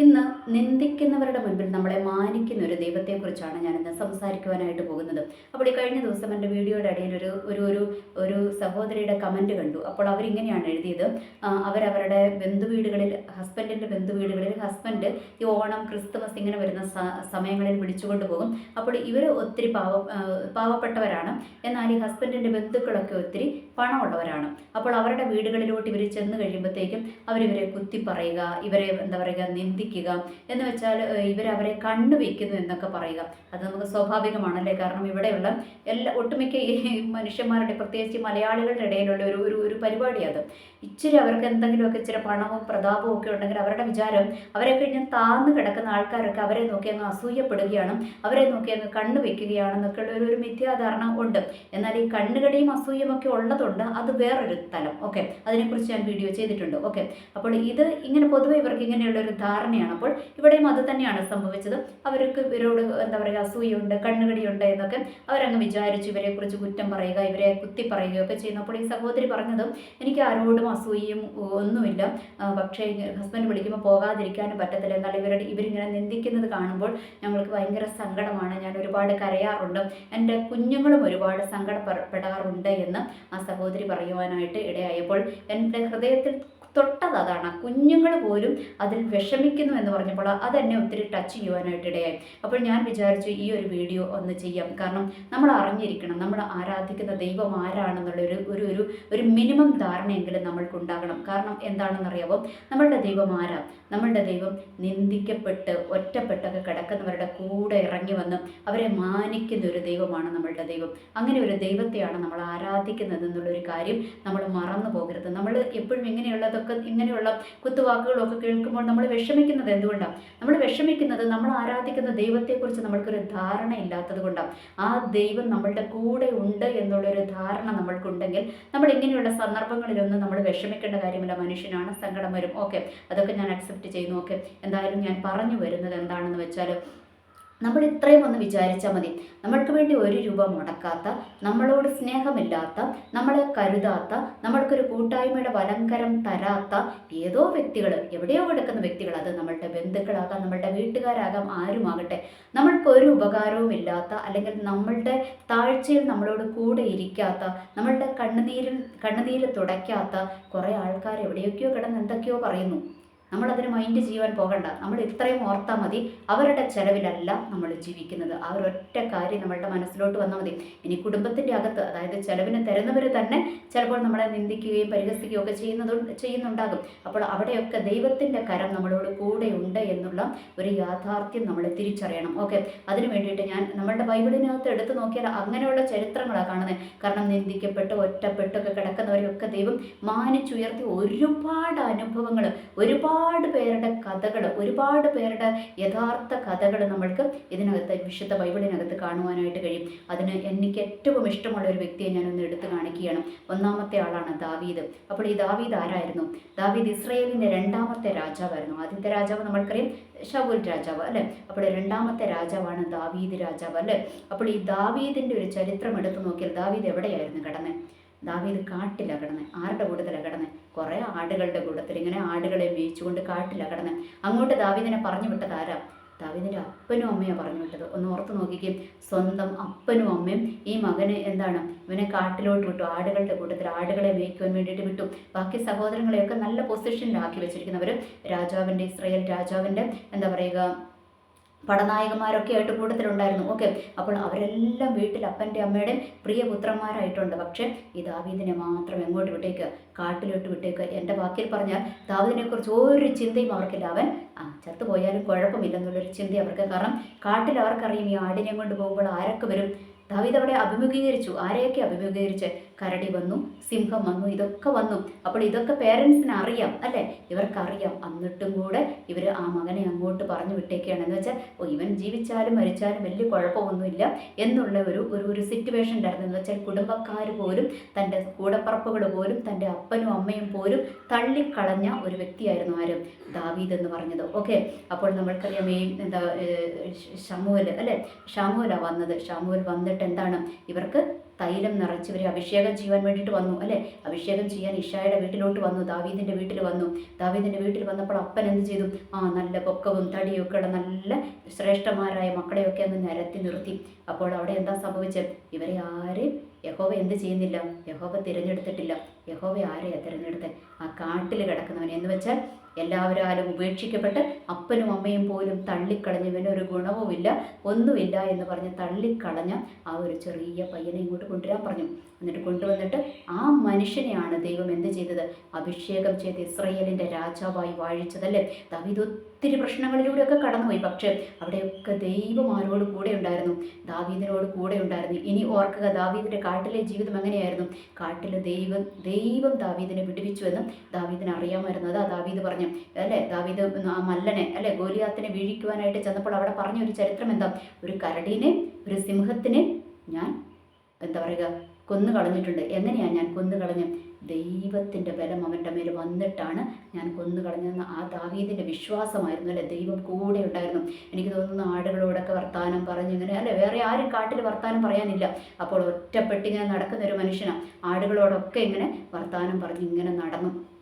ഇന്ന് നിന്ദിക്കുന്നവരുടെ മുൻപിൽ നമ്മളെ മാനിക്കുന്ന ഒരു ദൈവത്തെക്കുറിച്ചാണ് ഞാൻ ഇന്ന് സംസാരിക്കുവാനായിട്ട് പോകുന്നത്. അപ്പോൾ ഈ കഴിഞ്ഞ ദിവസം എന്റെ വീഡിയോയുടെ ഇടയിൽ ഒരു ഒരു ഒരു ഒരു സഹോദരിയുടെ കമന്റ് കണ്ടു. അപ്പോൾ അവരിങ്ങനെയാണ് എഴുതിയത്. അവരവരുടെ ബന്ധുവീടുകളിൽ ഹസ്ബൻഡിന്റെ ബന്ധുവീടുകളിൽ ഹസ്ബൻഡ് ഈ ഓണം ക്രിസ്തുമസ് ഇങ്ങനെ വരുന്ന സമയങ്ങളിൽ വിളിച്ചുകൊണ്ട് പോകും. അപ്പോൾ ഇവർ ഒത്തിരി പാവ പാവപ്പെട്ടവരാണ്. എന്നാൽ ഈ ഹസ്ബൻഡിന്റെ ബന്ധുക്കളൊക്കെ ഒത്തിരി പണമുള്ളവരാണ്. അപ്പോൾ അവരുടെ വീടുകളിലോട്ട് ഇവർ ചെന്ന് കഴിയുമ്പോഴത്തേക്കും അവരിവരെ കുത്തി പറയുക ഇവരെ എന്താ പറയുക നിന്ദിക്കുക എന്ന് വെച്ചാൽ ഇവർ അവരെ കണ്ണു വയ്ക്കുന്നു എന്നൊക്കെ പറയുക. അത് നമുക്ക് സ്വാഭാവികമാണല്ലേ കാരണം ഇവിടെയുള്ള എല്ലാ ഒട്ടുമിക്ക മനുഷ്യന്മാരുടെ പ്രത്യേകിച്ച് മലയാളികളുടെ ഇടയിലുള്ള ഒരു ഒരു ഒരു പരിപാടി അത്. ഇച്ചിരി അവർക്ക് എന്തെങ്കിലുമൊക്കെ ഇച്ചിരി പണവും പ്രതാപവും ഒക്കെ ഉണ്ടെങ്കിൽ അവരുടെ വിചാരം അവരെ കഴിഞ്ഞ് താന്ന് കിടക്കുന്ന ആൾക്കാരൊക്കെ അവരെ നോക്കി അങ്ങ് അസൂയപ്പെടുകയാണ് അവരെ നോക്കി അങ്ങ് കണ്ണു വയ്ക്കുകയാണെന്നൊക്കെയുള്ള ഒരു ഒരു മിഥ്യാധാരണ ഉണ്ട്. എന്നാൽ ഈ കണ്ണുകടിയും അസൂയും ഒക്കെ ഉള്ളതുണ്ട് അത് വേറൊരു തലം. ഓക്കെ? അതിനെക്കുറിച്ച് ഞാൻ വീഡിയോ ചെയ്തിട്ടുണ്ട്. ഓക്കെ? അപ്പോൾ ഇത് ഇങ്ങനെ പൊതുവെ ഇവർക്ക് ഇങ്ങനെയുള്ള ഒരു ധാരണയാണ് അപ്പോൾ ഇവിടെയും അത് തന്നെയാണ് സംഭവിച്ചത്. അവർക്ക് ഇവരോട് എന്താ പറയുക അസൂയുണ്ട് കണ്ണുകടിയുണ്ട് എന്നൊക്കെ അവരങ്ങ് വിചാരിച്ചു ഇവരെക്കുറിച്ച് കുറ്റം പറയുക ഇവരെ കുത്തി പറയുകയൊക്കെ ചെയ്യുന്നപ്പോൾ ഈ സഹോദരി പറഞ്ഞതും എനിക്ക് ആരോടും അസൂയയും ഒന്നുമില്ല. പക്ഷേ ഹസ്ബൻഡ് വിളിക്കുമ്പോൾ പോകാതിരിക്കാനും പറ്റത്തില്ല. എന്നാൽ ഇവരുടെ ഇവരിങ്ങനെ നിന്ദിക്കുന്നത് കാണുമ്പോൾ ഞങ്ങൾക്ക് ഭയങ്കര സങ്കടമാണ്. ഞാൻ ഒരുപാട് കരയാറുണ്ട്. എന്റെ കുഞ്ഞുങ്ങളും ഒരുപാട് സങ്കടപ്പെടാറുണ്ട് എന്ന് ആ സഹോദരി പറയുവാനായിട്ട് ഇടയായപ്പോൾ എന്റെ ഹൃദയത്തിൽ തൊട്ടത് അതാണ്. കുഞ്ഞുങ്ങൾ പോലും അതിൽ വിഷമിക്കുന്നു എന്ന് പറഞ്ഞപ്പോൾ അതെന്നെ ഒത്തിരി ടച്ച് ചെയ്യുവാനായിട്ട് ഇടയായി. അപ്പോൾ ഞാൻ വിചാരിച്ചു ഈ ഒരു വീഡിയോ ഒന്ന് ചെയ്യാം. കാരണം നമ്മൾ അറിഞ്ഞിരിക്കണം നമ്മൾ ആരാധിക്കുന്ന ദൈവം ആരാണെന്നുള്ള ഒരു ഒരു ഒരു മിനിമം ധാരണയെങ്കിലും നമ്മൾക്കുണ്ടാകണം കാരണം എന്താണെന്നറിയാവോ? നമ്മളുടെ ദൈവം ആരാ? നമ്മളുടെ ദൈവം നിന്ദിക്കപ്പെട്ട് ഒറ്റപ്പെട്ടൊക്കെ കിടക്കുന്നവരുടെ കൂടെ ഇറങ്ങി വന്ന് അവരെ മാനിക്കുന്ന ഒരു ദൈവമാണ് നമ്മളുടെ ദൈവം. അങ്ങനെ ഒരു ദൈവത്തെയാണ് നമ്മൾ ആരാധിക്കുന്നത് എന്നുള്ളൊരു കാര്യം നമ്മൾ മറന്നു പോകരുത്. നമ്മൾ എപ്പോഴും ഇങ്ങനെയുള്ളതൊക്കെ ഇങ്ങനെയുള്ള കുത്തുവാക്കുകളൊക്കെ കേൾക്കുമ്പോൾ നമ്മൾ വിഷമിക്കുന്നത് എന്തുകൊണ്ടാണ്? നമ്മൾ വിഷമിക്കുന്നത് നമ്മൾ ആരാധിക്കുന്ന ദൈവത്തെക്കുറിച്ച് നമ്മൾക്കൊരു ധാരണ ഇല്ലാത്തത് കൊണ്ടാണ്. ആ ദൈവം നമ്മളുടെ കൂടെ ഉണ്ട് എന്നുള്ളൊരു ധാരണ നമ്മൾക്കുണ്ടെങ്കിൽ നമ്മൾ ഇങ്ങനെയുള്ള സന്ദർഭങ്ങളിലൊന്നും നമ്മൾ വിഷമിക്കേണ്ട കാര്യമില്ല. മനുഷ്യനാണ് സങ്കടം വരും. ഓക്കെ. അതൊക്കെ ഞാൻ അക്സെപ്റ്റ് ചെയ്യുന്നു. ഓക്കെ. എന്തായാലും ഞാൻ പറഞ്ഞു വരുന്നത് എന്താണെന്ന് വെച്ചാൽ നമ്മൾ ഇത്രയും ഒന്ന് വിചാരിച്ചാൽ മതി. നമ്മൾക്ക് വേണ്ടി ഒരു രൂപ മുടക്കാത്ത നമ്മളോട് സ്നേഹമില്ലാത്ത നമ്മളെ കരുതാത്ത നമ്മൾക്കൊരു കൂട്ടായ്മയുടെ വലങ്കരം തരാത്ത ഏതോ വ്യക്തികൾ എവിടെയോ കിടക്കുന്ന വ്യക്തികൾ അത് നമ്മളുടെ ബന്ധുക്കളാകാം നമ്മളുടെ വീട്ടുകാരാകാം ആരുമാകട്ടെ. നമ്മൾക്ക് ഒരു ഉപകാരവും ഇല്ലാത്ത അല്ലെങ്കിൽ നമ്മളുടെ താഴ്ചയിൽ നമ്മളോട് കൂടെ ഇരിക്കാത്ത നമ്മളുടെ കണ്ണുനീരിൽ കണ്ണുനീര് തുടയ്ക്കാത്ത കുറേ ആൾക്കാർ എവിടെയൊക്കെയോ കിടന്ന് എന്തൊക്കെയോ പറയുന്നു. നമ്മളതിന് മൈൻഡ് ചെയ്യുവാൻ പോകണ്ട. നമ്മൾ ഇത്രയും ഓർത്താൽ മതി. അവരുടെ ചെലവിലല്ല നമ്മൾ ജീവിക്കുന്നത്. ആ ഒരൊറ്റ കാര്യം നമ്മളുടെ മനസ്സിലോട്ട് വന്നാൽ മതി. ഇനി കുടുംബത്തിന്റെ അകത്ത് അതായത് ചെലവിന് തരുന്നവർ തന്നെ ചിലപ്പോൾ നമ്മളെ നിന്ദിക്കുകയും പരിഹസിക്കുകയും ഒക്കെ ചെയ്യുന്നത് ചെയ്യുന്നുണ്ടാകും. അപ്പോൾ അവിടെയൊക്കെ ദൈവത്തിന്റെ കരം നമ്മളോട് കൂടെ ഉണ്ട് എന്നുള്ള ഒരു യാഥാർത്ഥ്യം നമ്മൾ തിരിച്ചറിയണം. ഓക്കെ. അതിനു വേണ്ടിയിട്ട് ഞാൻ നമ്മളുടെ ബൈബിളിനകത്ത് എടുത്തു നോക്കിയാൽ അങ്ങനെയുള്ള ചരിത്രങ്ങളാണ് കാണുന്നത്. കാരണം നിന്ദിക്കപ്പെട്ട് ഒറ്റപ്പെട്ടൊക്കെ കിടക്കുന്നവരെയൊക്കെ ദൈവം മാനിച്ചുയർത്തി ഒരുപാട് അനുഭവങ്ങൾ ഒരുപാട് പേരുടെ കഥകൾ ഒരുപാട് പേരുടെ യഥാർത്ഥ കഥകൾ നമ്മൾക്ക് ഇതിനകത്ത് വിശുദ്ധ ബൈബിളിനകത്ത് കാണുവാനായിട്ട് കഴിയും. അതിന് എനിക്ക് ഏറ്റവും ഇഷ്ടമുള്ള ഒരു വ്യക്തിയെ ഞാനൊന്ന് എടുത്തു കാണിക്കുകയാണ്. ഒന്നാമത്തെ ആളാണ് ദാവീദ്. അപ്പോൾ ഈ ദാവീദ് ആരായിരുന്നു? ദാവീദ് ഇസ്രയേലിന്റെ രണ്ടാമത്തെ രാജാവായിരുന്നു. ആദ്യത്തെ രാജാവ് നമ്മൾക്കറിയാം ഷബുൽ രാജാവ് അല്ലേ? അപ്പോൾ രണ്ടാമത്തെ രാജാവാണ് ദാവീദ് രാജാവ് അല്ലേ? അപ്പോൾ ഈ ദാവീദിന്റെ ഒരു ചരിത്രം എടുത്തു നോക്കിയാൽ ദാവീദ് എവിടെയായിരുന്നു കിടന്നത് ദാവീദ് കാട്ടിലാണ് കിടന്നത് ആരുടെ കൂട്ടത്തിലാണ് കിടന്നത് കുറേ ആടുകളുടെ കൂട്ടത്തിൽ ഇങ്ങനെ ആടുകളെ മേയിച്ചുകൊണ്ട് കാട്ടിലാണ് കിടന്നത് അങ്ങോട്ട് ദാവീദിനെ പറഞ്ഞു വിട്ടത് ആരാ? ദാവീദിന്റെ അപ്പനും അമ്മയാണ് പറഞ്ഞു വിട്ടത്. ഒന്ന് ഓർത്ത് നോക്കിക്കും. സ്വന്തം അപ്പനും അമ്മയും ഈ മകന് എന്താണ്? ഇവനെ കാട്ടിലോട്ട് വിട്ടു. ആടുകളുടെ കൂട്ടത്തിൽ ആടുകളെ മേയ്ക്കുവാൻ വേണ്ടിയിട്ട് വിട്ടു. ബാക്കി സഹോദരങ്ങളെയൊക്കെ നല്ല പൊസിഷനിലാക്കി വെച്ചിരിക്കുന്നവർ രാജാവിന്റെ ഇസ്രയേൽ രാജാവിന്റെ എന്താ പറയുക പടനായകന്മാരൊക്കെ ആയിട്ട് കൂട്ടത്തിലുണ്ടായിരുന്നു. ഓക്കെ. അപ്പോൾ അവരെല്ലാം വീട്ടിൽ അപ്പന്റെ അമ്മയുടെ പ്രിയപുത്രന്മാരായിട്ടുണ്ട്. പക്ഷേ ഈ ദാവീദിനെ മാത്രം എങ്ങോട്ട് വിട്ടേക്ക്? കാട്ടിലോട്ട് വിട്ടേക്ക്. എന്റെ വാക്കിൽ പറഞ്ഞാൽ ദാവീദിനെക്കുറിച്ച് ഒരു ചിന്തയും അവർക്കില്ല. അവൻ ആ ചത്തു പോയാലും കുഴപ്പമില്ലെന്നുള്ളൊരു ചിന്ത അവർക്ക്. കാരണം കാട്ടിൽ അവർക്കറിയും ഈ ആടിനെ കൊണ്ട് പോകുമ്പോൾ ആരൊക്കെ വരും. ദാവീദ് അവിടെ അഭിമുഖീകരിച്ചു. ആരെയൊക്കെ അഭിമുഖീകരിച്ച്? കരടി വന്നു സിംഹം വന്നു ഇതൊക്കെ വന്നു. അപ്പോൾ ഇതൊക്കെ പേരൻസിന് അറിയാം അല്ലേ? ഇവർക്കറിയാം. എന്നിട്ടും കൂടെ ഇവർ ആ മകനെ അങ്ങോട്ട് പറഞ്ഞു വിട്ടേക്കുകയാണ് എന്ന് വെച്ചാൽ ഓ ഇവൻ ജീവിച്ചാലും മരിച്ചാലും വലിയ കുഴപ്പമൊന്നുമില്ല എന്നുള്ള ഒരു ഒരു ഒരു സിറ്റുവേഷൻ ഉണ്ടായിരുന്നു. എന്ന് വെച്ചാൽ കുടുംബക്കാർ പോലും തന്റെ കൂടപ്പറപ്പുകൾ പോലും തന്റെ അപ്പനും അമ്മയും പോലും തള്ളിക്കളഞ്ഞ ഒരു വ്യക്തിയായിരുന്നു ആരും? ദാവീദ് എന്ന് പറഞ്ഞത്. ഓക്കെ? അപ്പോൾ നമ്മൾക്കറിയാം ഈ എന്താ ഷമുവൽ അല്ലേ? ഷാമുവലാണ് വന്നത്. ഷാമുവൽ വന്നിട്ട് എന്താണ്? ഇവർക്ക് തൈലം നിറച്ചവരെ അഭിഷേകം ചെയ്യാൻ വേണ്ടിയിട്ട് വന്നു അല്ലേ? അഭിഷേകം ചെയ്യാൻ ഇഷായുടെ വീട്ടിലോട്ട് വന്നു ദാവീദിന്റെ വീട്ടിൽ വന്നു. ദാവീദിന്റെ വീട്ടിൽ വന്നപ്പോൾ അപ്പൻ എന്ത് ചെയ്തു? ആ നല്ല പൊക്കവും തടിയൊക്കെ ഉള്ള നല്ല ശ്രേഷ്ഠമാരായ മക്കളെയൊക്കെ അങ്ങ് നിരത്തി നിർത്തി. അപ്പോൾ അവിടെ എന്താ സംഭവിച്ചത്? ഇവരെ ആരെയും യഹോവ എന്ത് ചെയ്യുന്നില്ല? യഹോവ തിരഞ്ഞെടുത്തിട്ടില്ല. യഹോവ ആരെയാ തിരഞ്ഞെടുത്ത്? ആ കാട്ടിൽ കിടക്കുന്നവൻ എന്ന് വെച്ചാൽ എല്ലാവരാലും ഉപേക്ഷിക്കപ്പെട്ട് അപ്പനും അമ്മയും പോലും തള്ളിക്കളഞ്ഞവന് ഒരു ഗുണവുമില്ല ഒന്നുമില്ല എന്ന് പറഞ്ഞ് തള്ളിക്കളഞ്ഞ ആ ഒരു ചെറിയ പയ്യനെ ഇങ്ങോട്ട് കൊണ്ടുവരാൻ പറഞ്ഞു. എന്നിട്ട് കൊണ്ടുവന്നിട്ട് ആ മനുഷ്യനെയാണ് ദൈവം എന്ത് ചെയ്തത്? അഭിഷേകം ചെയ്ത് ഇസ്രയേലിന്റെ രാജാവായി വാഴിച്ചതല്ലേ? ദാവീദ് ഒത്തിരി പ്രശ്നങ്ങളിലൂടെയൊക്കെ കടന്നുപോയി. പക്ഷേ അവിടെയൊക്കെ ദൈവം ആരോട് കൂടെ ഉണ്ടായിരുന്നു. ദാവീദിനോട് കൂടെ ഉണ്ടായിരുന്നു. ഇനി ഓർക്കുക ദാവീദിന്റെ കാട്ടിലെ ജീവിതം എങ്ങനെയായിരുന്നു? കാട്ടിലെ ദൈവം ദൈവം ദാവീദിനെ വിടുവിച്ചുവെന്നും ദാവീദിന് അറിയാമായിരുന്നു. അതാ ദാവീദ് പറഞ്ഞു അല്ലേ ദാവീദ് ആ മല്ലനെ അല്ലെ ഗോലിയാത്തിനെ വീഴിക്കുവാനായിട്ട് ചെന്നപ്പോൾ അവിടെ പറഞ്ഞ ഒരു ചരിത്രം എന്താ? ഒരു കരടീനെ ഒരു സിംഹത്തിനെ ഞാൻ എന്താ പറയുക കൊന്നു കളഞ്ഞിട്ടുണ്ട് എങ്ങനെയാണ് ഞാൻ കൊന്നു കളഞ്ഞ ദൈവത്തിന്റെ ബലം അവന്റെ മേൽ വന്നിട്ടാണ് ഞാൻ കൊന്നു കളഞ്ഞതെന്ന് ആ ദാവീദിന്റെ വിശ്വാസമായിരുന്നു അല്ലേ? ദൈവം കൂടെ ഉണ്ടായിരുന്നു. എനിക്ക് തോന്നുന്നു ആടുകളോടൊക്കെ വർത്താനം പറഞ്ഞു ഇങ്ങനെ അല്ലെ? വേറെ ആരും കാട്ടിൽ വർത്താനം പറയാനില്ല. അപ്പോൾ ഒറ്റപ്പെട്ടിങ്ങനെ നടക്കുന്ന ഒരു മനുഷ്യനാണ് ആടുകളോടൊക്കെ ഇങ്ങനെ വർത്താനം പറഞ്ഞ് ഇങ്ങനെ നടന്നു.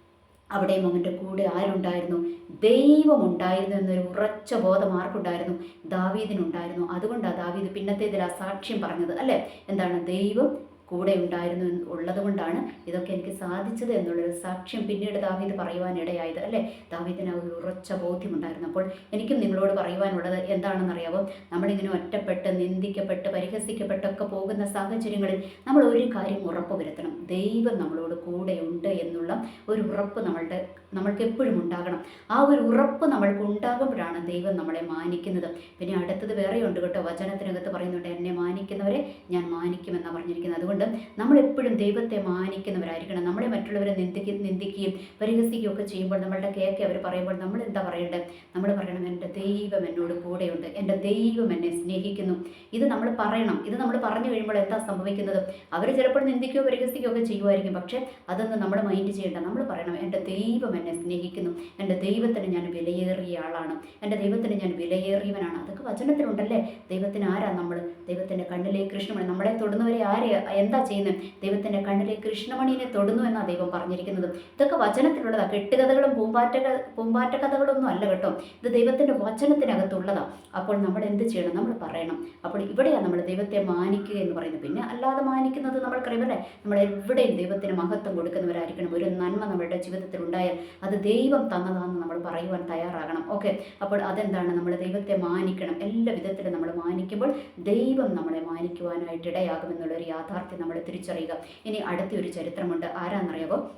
അവിടെയും അവന്റെ കൂടെ ആരുണ്ടായിരുന്നു? ദൈവം ഉണ്ടായിരുന്നു എന്നൊരു ഉറച്ച ബോധം ആർക്കുണ്ടായിരുന്നു? ദാവീദിനുണ്ടായിരുന്നു. അതുകൊണ്ടാണ് ദാവീദ് പിന്നത്തേതിൽ ആ സാക്ഷ്യം പറഞ്ഞത് അല്ലേ? എന്താണ്? ദൈവം കൂടെ ഉണ്ടായിരുന്നു ഉള്ളതുകൊണ്ടാണ് ഇതൊക്കെ എനിക്ക് സാധിച്ചത് എന്നുള്ളൊരു സാക്ഷ്യം പിന്നീട് ദാവീദ് പറയുവാനിടയായത് അല്ലേ? ദാവീദിന് ഒരു ഉറച്ച ബോധ്യമുണ്ടായിരുന്നു അപ്പോൾ എനിക്കും നിങ്ങളോട് പറയുവാനുള്ളത് എന്താണെന്നറിയാവോ? നമ്മളിങ്ങനെ ഒറ്റപ്പെട്ട് നിന്ദിക്കപ്പെട്ട് പരിഹസിക്കപ്പെട്ടൊക്കെ പോകുന്ന സാഹചര്യങ്ങളിൽ നമ്മൾ ഒരു കാര്യം ഉറപ്പ് വരുത്തണം. ദൈവം നമ്മളോട് കൂടെയുണ്ട് എന്നുള്ള ഒരു ഉറപ്പ് നമ്മളുടെ നമ്മൾക്ക് എപ്പോഴും ഉണ്ടാകണം. ആ ഒരു ഉറപ്പ് നമ്മൾക്ക് ഉണ്ടാകുമ്പോഴാണ് ദൈവം നമ്മളെ മാനിക്കുന്നത്. പിന്നെ അടുത്തത് വേറെയുണ്ട് കേട്ടോ. വചനത്തിനകത്ത് പറയുന്നുണ്ട് എന്നെ മാനിക്കുന്നവരെ ഞാൻ മാനിക്കുമെന്നാണ് പറഞ്ഞിരിക്കുന്നത്. അതുകൊണ്ട് നമ്മൾ എപ്പോഴും ദൈവത്തെ മാനിക്കുന്നവരായിരിക്കണം. നമ്മളെ മറ്റുള്ളവരെ നിന്ദിക്ക നിന്ദിക്കുകയും പരിഹസിക്കുകയും ഒക്കെ ചെയ്യുമ്പോൾ നമ്മളുടെ കേക്ക് അവർ പറയുമ്പോൾ നമ്മൾ എന്താ പറയേണ്ടത്? നമ്മൾ പറയണം എന്റെ ദൈവം എന്നോട് കൂടെയുണ്ട്. എന്റെ ദൈവം എന്നെ സ്നേഹിക്കുന്നു. ഇത് നമ്മൾ പറയണം. ഇത് നമ്മൾ പറഞ്ഞു കഴിയുമ്പോൾ എന്താ സംഭവിക്കുന്നത്? അവർ ചിലപ്പോൾ നിന്ദിക്കുകയോ പരിഹസിക്കുകയോ ഒക്കെ ചെയ്യുമായിരിക്കും. പക്ഷേ അതൊന്നും നമ്മൾ മൈൻഡ് ചെയ്യേണ്ട. നമ്മൾ പറയണം എന്റെ ദൈവം എന്നെ സ്നേഹിക്കുന്നു. എന്റെ ദൈവത്തിന് ഞാൻ വിലയേറിയ ആളാണ്. എന്റെ ദൈവത്തിന് ഞാൻ വിലയേറിയവനാണ്. അതൊക്കെ വചനത്തിലുണ്ടല്ലേ? ദൈവത്തിന് ആരാ നമ്മൾ? ദൈവത്തിന്റെ കണ്ണിലെ കൃഷ്ണമാണ്. നമ്മളെ തൊടുന്നവരെ ആരെ? എന്താ ചെയ്യുന്നത് ദൈവത്തിന്റെ കണ്ണിലെ കൃഷ്ണമണിനെ തൊടുന്നു എന്നാണ് ദൈവം പറഞ്ഞിരിക്കുന്നത്. ഇതൊക്കെ വചനത്തിലുള്ളതാണ് കെട്ടുകഥകളും പൂമ്പാറ്റ പൂമ്പാറ്റ കഥകളൊന്നും അല്ല കേട്ടോ. ഇത് ദൈവത്തിന്റെ വചനത്തിനകത്തുള്ളതാണ് അപ്പോൾ നമ്മൾ എന്ത് ചെയ്യണം? നമ്മൾ പറയണം. അപ്പോൾ ഇവിടെയാണ് നമ്മൾ ദൈവത്തെ മാനിക്കുക എന്ന് പറയുന്നത്. പിന്നെ അല്ലാതെ മാനിക്കുന്നത് നമ്മൾക്കറിയാമല്ലേ നമ്മൾ എവിടെയും ദൈവത്തിന് മഹത്വം കൊടുക്കുന്നവരായിരിക്കണം. ഒരു നന്മ നമ്മളുടെ ജീവിതത്തിൽ ഉണ്ടായാൽ അത് ദൈവം തന്നതാണെന്ന് നമ്മൾ പറയുവാൻ തയ്യാറാകണം. ഓക്കെ? അപ്പോൾ അതെന്താണ്? നമ്മൾ ദൈവത്തെ മാനിക്കണം. എല്ലാ വിധത്തിലും നമ്മൾ മാനിക്കുമ്പോൾ ദൈവം നമ്മളെ മാനിക്കുവാനായിട്ട് ഇടയാകുമെന്നുള്ളൊരു യാഥാർത്ഥ്യം നമ്മൾ തിരിച്ചറിയുക. ഇനി അടുത്തൊരു ചരിത്രമുണ്ട്. ആരാന്നറിയാവോ?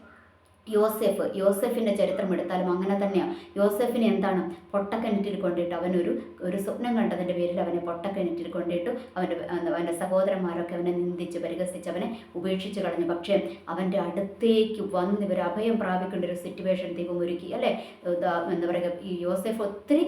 യോസെഫ് യോസെഫിന്റെ ചരിത്രം എടുത്താലും അങ്ങനെ തന്നെയാണ് യോസെഫിനെ എന്താണ്? പൊട്ടക്കിണറ്റിൽ കൊണ്ടിട്ട് അവനൊരു ഒരു സ്വപ്നം കണ്ടതിന്റെ പേരിൽ അവനെ പൊട്ടക്കിണറ്റിൽ കൊണ്ടിട്ടു അവന്റെ അവന്റെ സഹോദരന്മാരൊക്കെ അവനെ നിന്ദിച്ച് പരിഹസിച്ച് അവനെ ഉപേക്ഷിച്ച് കളഞ്ഞു. പക്ഷേ അവന്റെ അടുത്തേക്ക് വന്ന് ഇവർ അഭയം പ്രാപിക്കേണ്ട ഒരു സിറ്റുവേഷൻ ദൈവം ഒരുക്കി. അല്ലേ? എന്താ പറയുക ഈ യോസെഫ് ഒത്തിരി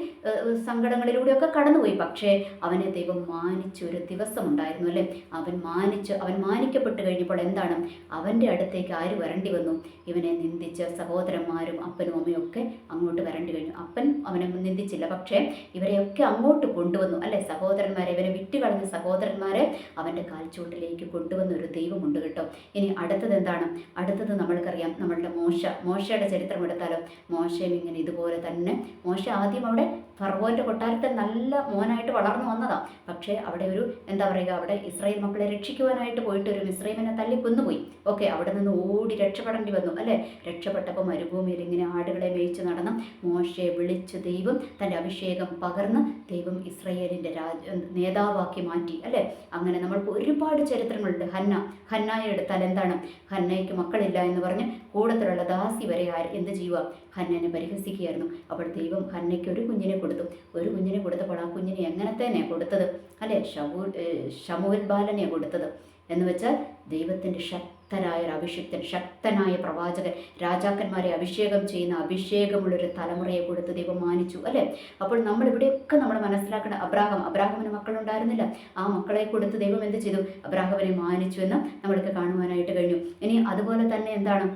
സങ്കടങ്ങളിലൂടെയൊക്കെ കടന്നുപോയി. പക്ഷേ അവനെ ദൈവം മാനിച്ച ഒരു ദിവസം ഉണ്ടായിരുന്നു അല്ലേ? അവൻ മാനിച്ച് അവൻ മാനിക്കപ്പെട്ട് കഴിഞ്ഞപ്പോൾ എന്താണ്? അവന്റെ അടുത്തേക്ക് ആര് വരേണ്ടി വന്നു? ഇവനെ നിന്ദിച്ച് സഹോദരന്മാരും അപ്പനും അമ്മയും ഒക്കെ അങ്ങോട്ട് വരേണ്ടി കഴിഞ്ഞു. അപ്പൻ അവനെ നിന്ദിച്ചില്ല. പക്ഷേ ഇവരെയൊക്കെ അങ്ങോട്ട് കൊണ്ടുവന്നു. അല്ലെ? സഹോദരന്മാരെ ഇവരെ വിറ്റുകളഞ്ഞ സഹോദരന്മാരെ അവന്റെ കാൽച്ചൂട്ടിലേക്ക് കൊണ്ടുവന്ന ഒരു ദൈവമുണ്ട് കേട്ടോ. ഇനി അടുത്തത് എന്താണ്? അടുത്തത് നമ്മൾക്കറിയാം. നമ്മളുടെ മോശ. മോശയുടെ ചരിത്രം എടുത്താലും? മോശയും ഇങ്ങനെ ഇതുപോലെ തന്നെ. മോശ ആദ്യം അവിടെ ഫർവോന്റെ കൊട്ടാരത്തിൽ നല്ല മോനായിട്ട് വളർന്നു വന്നതാണ് പക്ഷേ അവിടെ ഒരു എന്താ പറയുക അവിടെ ഇസ്രായേൽ മക്കളെ രക്ഷിക്കുവാനായിട്ട് പോയിട്ട് ഒരു ഇസ്രൈമിനെ തല്ലി കൊന്നുപോയി. ഓക്കെ അവിടെ നിന്ന് ഓടി രക്ഷപ്പെടേണ്ടി വന്നു അല്ലേ? രക്ഷപ്പെട്ടപ്പോൾ മരുഭൂമിയിൽ ഇങ്ങനെ ആടുകളെ മേയിച്ച് നടന്ന് മോശയെ വിളിച്ച് ദൈവം തന്റെ അഭിഷേകം പകർന്ന് ദൈവം ഇസ്രയേലിന്റെ രാജ നേതാവാക്കി മാറ്റി അല്ലേ? അങ്ങനെ നമ്മൾക്ക് ഒരുപാട് ചരിത്രങ്ങളുണ്ട്. ഹന്ന ഹന്നായ എടുത്താൽ എന്താണ്? ഹന്നയ്ക്ക് മക്കളില്ല എന്ന് പറഞ്ഞ് കൂടത്തിലുള്ള ദാസി വരെ എന്ത് ചെയ്യുക? ഹന്നനെ പരിഹസിക്കുകയായിരുന്നു. അപ്പോൾ ദൈവം ഹന്നയ്ക്ക് ഒരു കുഞ്ഞിനെ കൊടുത്തു. ഒരു കുഞ്ഞിനെ കൊടുത്തപ്പോൾ ആ കുഞ്ഞിനെ എങ്ങനെ തന്നെ കൊടുത്തത്? അല്ലേ? ഷമൂൽ ഷമൂൽ ബാലനെ കൊടുത്തത്. എന്ന് വെച്ചാൽ ദൈവത്തിന്റെ ശക്തരായ ഒരു അഭിഷിക്തൻ ശക്തനായ പ്രവാചകൻ രാജാക്കന്മാരെ അഭിഷേകം ചെയ്യുന്ന അഭിഷേകമുള്ളൊരു തലമുറയെ കൊടുത്ത് ദൈവം മാനിച്ചു അല്ലേ? അപ്പോൾ നമ്മൾ ഇവിടെയൊക്കെ നമ്മൾ മനസ്സിലാക്കണം അബ്രാഹം. അബ്രാഹമിന് മക്കളുണ്ടായിരുന്നില്ല. ആ മക്കളെ കൊടുത്ത് ദൈവം എന്ത് ചെയ്തു? അബ്രാഹമിനെ മാനിച്ചു എന്ന് നമ്മൾക്ക് കാണുവാനായിട്ട് കഴിഞ്ഞു. ഇനി അതുപോലെ തന്നെ എന്താണ്?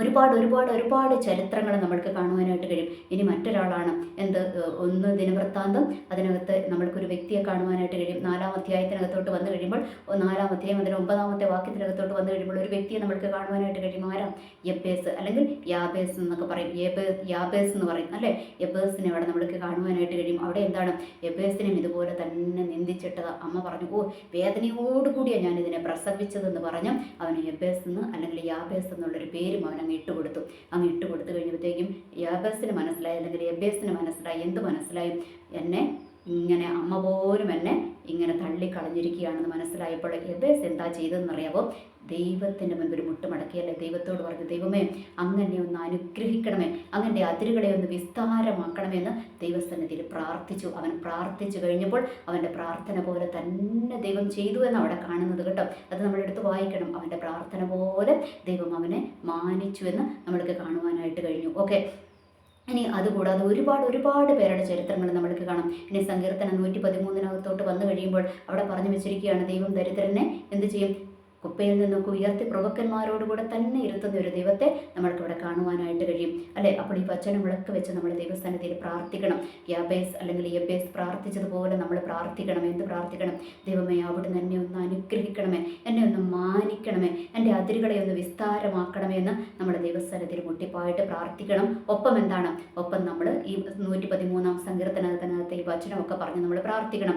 ഒരുപാട് ഒരുപാട് ഒരുപാട് ചരിത്രങ്ങൾ നമ്മൾക്ക് കാണുവാനായിട്ട് കഴിയും. ഇനി മറ്റൊരാളാണ് എന്ത് ഒന്ന് ദിനവൃത്താന്തം അതിനകത്ത് നമ്മൾക്കൊരു വ്യക്തിയെ കാണുവാനായിട്ട് കഴിയും. നാലാം അധ്യായത്തിനകത്തോട്ട് വന്നു കഴിയുമ്പോൾ നാലാം അധ്യായം അതിന് ഒമ്പതാമത്തെ വാക്യത്തിനകത്തോട്ട് വന്നു കഴിയുമ്പോൾ ഒരു വ്യക്തിയെ നമ്മൾക്ക് കാണുവാനായിട്ട് കഴിയും. ആരാം? യബേസ് അല്ലെങ്കിൽ യാബേസ് എന്നൊക്കെ പറയും. യബേസ് യാബേസ് എന്ന് പറയും അല്ലേ? യബേസിനെ അവിടെ നമ്മൾക്ക് കാണുവാനായിട്ട് കഴിയും. അവിടെ എന്താണ്? യബേസിനെയും ഇതുപോലെ തന്നെ നിന്ദിച്ചിട്ടത് അമ്മ പറഞ്ഞു. ഓ വേദനയോടുകൂടിയാണ് ഇതിനെ പ്രസവിച്ചതെന്ന് പറഞ്ഞു അവന് യബേസ് എന്ന് അല്ലെങ്കിൽ യാബേസ് എന്നുള്ളൊരു പേരും അവൻ അങ്ങ് ഇട്ടുകൊടുത്തു അങ്ങ് ഇട്ടുകൊടുത്തു കഴിഞ്ഞപ്പോഴത്തേക്കും യാബേസിന് മനസ്സിലായി അല്ലെങ്കിൽ യബേസിന് മനസ്സിലായി എന്ത് മനസ്സിലായി? എന്നെ ഇങ്ങനെ അമ്മ പോലും എന്നെ ഇങ്ങനെ തള്ളിക്കളഞ്ഞിരിക്കുകയാണെന്ന് മനസ്സിലായപ്പോൾ എബേസ് എന്താ ചെയ്തതെന്നറിയാവോ? ദൈവത്തിന്റെ മുൻപിൽ മുട്ടുമടക്കിയല്ലേ ദൈവത്തോട് പറഞ്ഞു ദൈവമേ അങ്ങനെ ഒന്ന് അനുഗ്രഹിക്കണമേ അങ്ങനെ അതിരുകളെ ഒന്ന് വിസ്താരമാക്കണമേ എന്ന് ദൈവസന്നിധിയിൽ പ്രാർത്ഥിച്ചു. അവൻ പ്രാർത്ഥിച്ചു കഴിഞ്ഞപ്പോൾ അവന്റെ പ്രാർത്ഥന പോലെ തന്നെ ദൈവം ചെയ്തു എന്ന് അവിടെ കാണുന്നത് കേട്ടോ. അത് നമ്മളെടുത്ത് വായിക്കണം. അവന്റെ പ്രാർത്ഥന പോലെ ദൈവം അവനെ മാനിച്ചു എന്ന് നമ്മൾക്ക് കാണുവാനായിട്ട് കഴിഞ്ഞു. ഓക്കെ ഇനി അതുകൂടാതെ ഒരുപാട് ഒരുപാട് പേരുടെ ചരിത്രങ്ങൾ നമ്മൾക്ക് കാണാം. ഇനി സങ്കീർത്തനം നൂറ്റി പതിമൂന്നിനകത്തോട്ട് വന്നു കഴിയുമ്പോൾ അവിടെ പറഞ്ഞു വെച്ചിരിക്കുകയാണ് ദൈവം ദരിദ്രനെ എന്ത് ചെയ്യും? കുപ്പയിൽ നിന്നൊക്കെ ഉയർത്തി പ്രഭുക്കന്മാരോടുകൂടെ തന്നെ ഇരുത്തുന്ന ഒരു ദൈവത്തെ നമ്മൾക്കിവിടെ കാണുവാനായിട്ട് കഴിയും. അല്ലെ? അപ്പോൾ ഈ വചനം വിളക്ക് വെച്ച് നമ്മൾ ദൈവസ്ഥാനത്തിൽ പ്രാർത്ഥിക്കണം. യാബേസ് അല്ലെങ്കിൽ യബേസ് പ്രാർത്ഥിച്ചതുപോലെ നമ്മൾ പ്രാർത്ഥിക്കണം. എന്ത് പ്രാർത്ഥിക്കണം? ദൈവമേ അവിടുന്ന് എന്നെ ഒന്ന് അനുഗ്രഹിക്കണമേ. എന്നെ ഒന്ന് മാനിക്കണമേ. എന്റെ അതിരുകളെ ഒന്ന് വിസ്താരമാക്കണമേ എന്ന് നമ്മൾ ദൈവസ്ഥാനത്തിൽ മുട്ടിപ്പായിട്ട് പ്രാർത്ഥിക്കണം. ഒപ്പം എന്താണ്? ഒപ്പം നമ്മൾ ഈ നൂറ്റി പതിമൂന്നാം സങ്കീർത്തനകത്തിനകത്തെ ഈ വചനമൊക്കെ പറഞ്ഞ് നമ്മൾ പ്രാർത്ഥിക്കണം.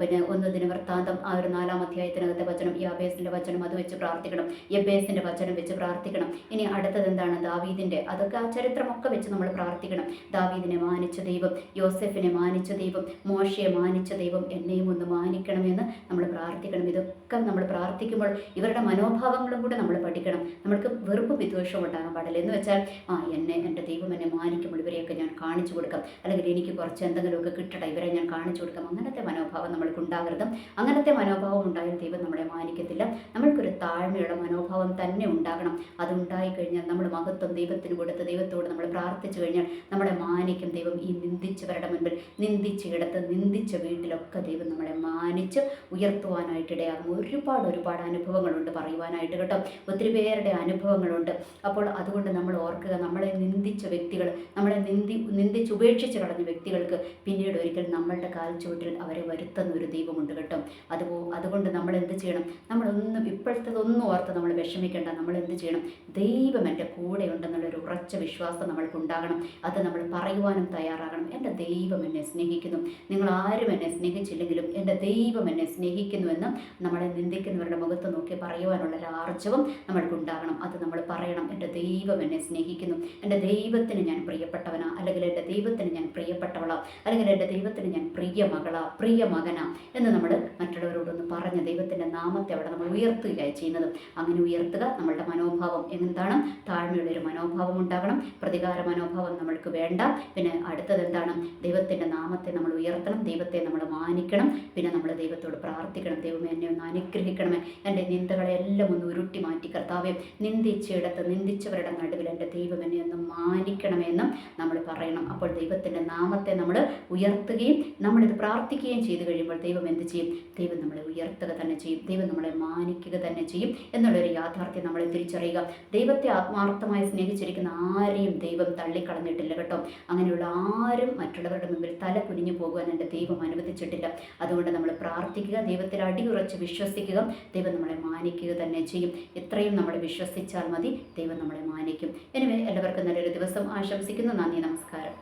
പിന്നെ ഒന്ന് ദിനവൃത്താന്തം ആ ഒരു നാലാം അധ്യായത്തിനകത്തെ വചനം യാബേസിന്റെ വചനം വചനം അത് വെച്ച് പ്രാർത്ഥിക്കണം. യബേസിന്റെ വചനം വെച്ച് പ്രാർത്ഥിക്കണം. ഇനി അടുത്തത് എന്താണ്? ദാവീദിന്റെ അതൊക്കെ ആ ചരിത്രമൊക്കെ വെച്ച് നമ്മൾ പ്രാർത്ഥിക്കണം. ദാവീദിനെ മാനിച്ച ദൈവം യോസെഫിനെ മാനിച്ച ദൈവം മോശയെ മാനിച്ച ദൈവം എന്നെയും ഒന്ന് മാനിക്കണമെന്ന് നമ്മൾ പ്രാർത്ഥിക്കണം. ഇതൊക്കെ നമ്മൾ പ്രാർത്ഥിക്കുമ്പോൾ ഇവരുടെ മനോഭാവങ്ങളും കൂടെ നമ്മൾ പഠിക്കണം. നമ്മൾക്ക് വെറുപ്പ് വിദ്വേഷവും ഉണ്ടാകാൻ പാടില്ല. എന്ന് വെച്ചാൽ ആ എന്നെ എന്റെ ദൈവം എന്നെ മാനിക്കുമ്പോൾ ഇവരെയൊക്കെ ഞാൻ കാണിച്ചു കൊടുക്കാം. അല്ലെങ്കിൽ എനിക്ക് കുറച്ച് എന്തെങ്കിലുമൊക്കെ കിട്ടട്ടെ ഇവരെ ഞാൻ കാണിച്ചു കൊടുക്കാം. അങ്ങനത്തെ മനോഭാവം നമ്മൾക്ക് ഉണ്ടാകരുത്. അങ്ങനത്തെ മനോഭാവം ഉണ്ടായാൽ ദൈവം നമ്മളെ മാനിക്കത്തില്ല. നമ്മൾക്കൊരു താഴ്മയുള്ള മനോഭാവം തന്നെ ഉണ്ടാകണം. അതുണ്ടായി കഴിഞ്ഞാൽ നമ്മൾ മഹത്വം ദൈവത്തിന് കൊടുത്ത് ദൈവത്തോട് നമ്മൾ പ്രാർത്ഥിച്ചു കഴിഞ്ഞാൽ നമ്മളെ മാനിക്കും ദൈവം ഈ നിന്ദിച്ചവരുടെ മുൻപിൽ. നിന്ദിച്ച ഇടത്ത് നിന്ദിച്ച വീട്ടിലൊക്കെ ദൈവം നമ്മളെ മാനിച്ച് ഉയർത്തുവാനായിട്ട് ഇടയാകും ഒരുപാട് ഒരുപാട് അനുഭവങ്ങളുണ്ട് പറയുവാനായിട്ട് കേട്ടോ. ഒത്തിരി പേരുടെ അനുഭവങ്ങളുണ്ട്. അപ്പോൾ അതുകൊണ്ട് നമ്മൾ ഓർക്കുക നമ്മളെ നിന്ദിച്ച വ്യക്തികൾ നമ്മളെ നിന്ദി നിന്ദിച്ച് ഉപേക്ഷിച്ച് കളഞ്ഞ വ്യക്തികൾക്ക് പിന്നീട് ഒരിക്കൽ നമ്മളുടെ കാൽച്ചുവട്ടിൽ അവരെ വരുത്തുന്ന ഒരു ദൈവമുണ്ട് കേട്ടോ. അതുപോ അതുകൊണ്ട് നമ്മൾ എന്ത് ചെയ്യണം? നമ്മളൊന്ന് ഇപ്പോഴത്തേതൊന്നും ഓർത്ത് നമ്മൾ വിഷമിക്കേണ്ട. നമ്മൾ എന്ത് ചെയ്യണം? ദൈവം എന്റെ കൂടെ ഉണ്ടെന്നുള്ളൊരു ഉറച്ച വിശ്വാസം നമ്മൾക്ക് ഉണ്ടാകണം. അത് നമ്മൾ പറയുവാനും തയ്യാറാകണം. എന്റെ ദൈവം എന്നെ സ്നേഹിക്കുന്നു. നിങ്ങൾ ആരും എന്നെ സ്നേഹിച്ചില്ലെങ്കിലും എന്റെ ദൈവം എന്നെ സ്നേഹിക്കുന്നുവെന്ന് നമ്മളെ നിന്ദിക്കുന്നവരുടെ മുഖത്ത് നോക്കി പറയുവാനുള്ള ഒരു ആർജവം നമ്മൾക്കുണ്ടാകണം അത് നമ്മൾ പറയണം. എന്റെ ദൈവം എന്നെ സ്നേഹിക്കുന്നു. എന്റെ ദൈവത്തിന് ഞാൻ പ്രിയപ്പെട്ടവനാ. അല്ലെങ്കിൽ എന്റെ ദൈവത്തിന് ഞാൻ പ്രിയപ്പെട്ടവളാ. അല്ലെങ്കിൽ എന്റെ ദൈവത്തിന് ഞാൻ പ്രിയ മകളാ പ്രിയ മകനാ എന്ന് നമ്മൾ മറ്റുള്ളവരോടൊന്ന് പറഞ്ഞ് ദൈവത്തിന്റെ നാമത്തെ അവിടെ നമ്മൾ ഉയർത്തി ഉയർത്തുകയായി ചെയ്യുന്നത്. അങ്ങനെ ഉയർത്തുക നമ്മളുടെ മനോഭാവം എന്താണ് താഴ്മയുള്ള ഒരു മനോഭാവം ഉണ്ടാകണം. പ്രതികാര മനോഭാവം നമ്മൾക്ക് വേണ്ട. പിന്നെ അടുത്തത് എന്താണ്? ദൈവത്തിന്റെ നാമത്തെ നമ്മൾ ഉയർത്തണം. ദൈവത്തെ നമ്മൾ മാനിക്കണം. പിന്നെ നമ്മൾ ദൈവത്തോട് പ്രാർത്ഥിക്കണം. ദൈവമേ എന്നെ ഒന്ന് അനുഗ്രഹിക്കണമേ. എന്റെ നിന്ദകളെ എല്ലാം ഒന്ന് ഉരുട്ടി മാറ്റി കർത്താവെ നിന്ദിച്ചിടത്ത് നിന്ദിച്ചവരുടെ നടുവിൽ എന്റെ ദൈവം എന്നെ ഒന്ന് മാനിക്കണമെന്നും നമ്മൾ പറയണം. അപ്പോൾ ദൈവത്തിന്റെ നാമത്തെ നമ്മൾ ഉയർത്തുകയും നമ്മളിത് പ്രാർത്ഥിക്കുകയും ചെയ്തു കഴിയുമ്പോൾ ദൈവം എന്ത് ചെയ്യും? ദൈവം നമ്മളെ ഉയർത്തുക തന്നെ ചെയ്യും. ദൈവം നമ്മളെ മാനിക്കുക പ്രവർത്തിക്കുക തന്നെ ചെയ്യും എന്നുള്ളൊരു യാഥാർത്ഥ്യം നമ്മൾ തിരിച്ചറിയുക. ദൈവത്തെ ആത്മാർത്ഥമായി സ്നേഹിച്ചിരിക്കുന്ന ആരെയും ദൈവം തള്ളിക്കളഞ്ഞിട്ടില്ല കേട്ടോ. അങ്ങനെയുള്ള ആരും മറ്റുള്ളവരുടെ മുമ്പിൽ തല കുനിഞ്ഞു പോകുവാൻ എന്റെ ദൈവം അനുവദിച്ചിട്ടില്ല. അതുകൊണ്ട് നമ്മൾ പ്രാർത്ഥിക്കുക ദൈവത്തിൽ അടിയുറച്ച് വിശ്വസിക്കുക ദൈവം നമ്മളെ മാനിക്കുക തന്നെ ചെയ്യും. ഇത്രയും നമ്മൾ വിശ്വസിച്ചാൽ മതി ദൈവം നമ്മളെ മാനിക്കും. എനിവേ എല്ലാവർക്കും നല്ലൊരു ദിവസം ആശംസിക്കുന്നു. നന്ദി നമസ്കാരം.